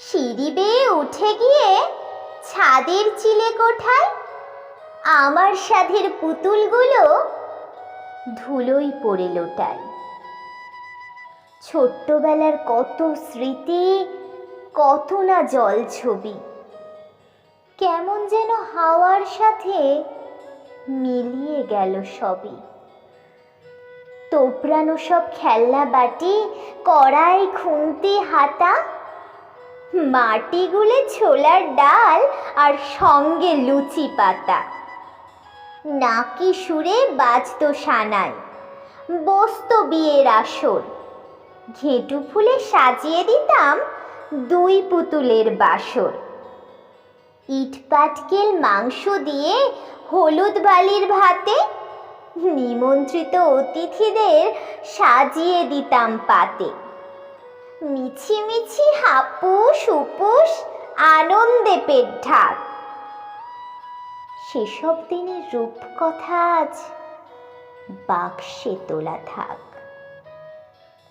সিঁড়ি বেয়ে উঠে গিয়ে ছাদের চিলে কোঠায় আমার সাধের পুতুলগুলো ধুলোই পড়ে লোটায়। ছোট্টবেলার কত স্মৃতি, কত না জল ছবি। কেমন যেন হাওয়ার সাথে মিলিয়ে গেল সবই। তোপড়ানো সব খেলনা বাটি, কড়াই, খুন্তি, হাতা মাটি গুলে ছোলার ডাল আর সঙ্গে লুচি পাতা। নাকি সুরে বাজতো সানাই। বসতো বিয়ের আসর। ঘেঁটু ফুলে সাজিয়ে দিতাম দুই পুতুলের বাসর। ইট পাটকেল মাংস দিয়ে হলুদ বালির ভাতে নিমন্ত্রিত অতিথিদের সাজিয়ে দিতাম পাতে। মিছি মিছি হাপুস উপুস আনন্দে পেট ঢাক। সেসব দিনের রূপকথা আজ বাক্সে তোলা থাক।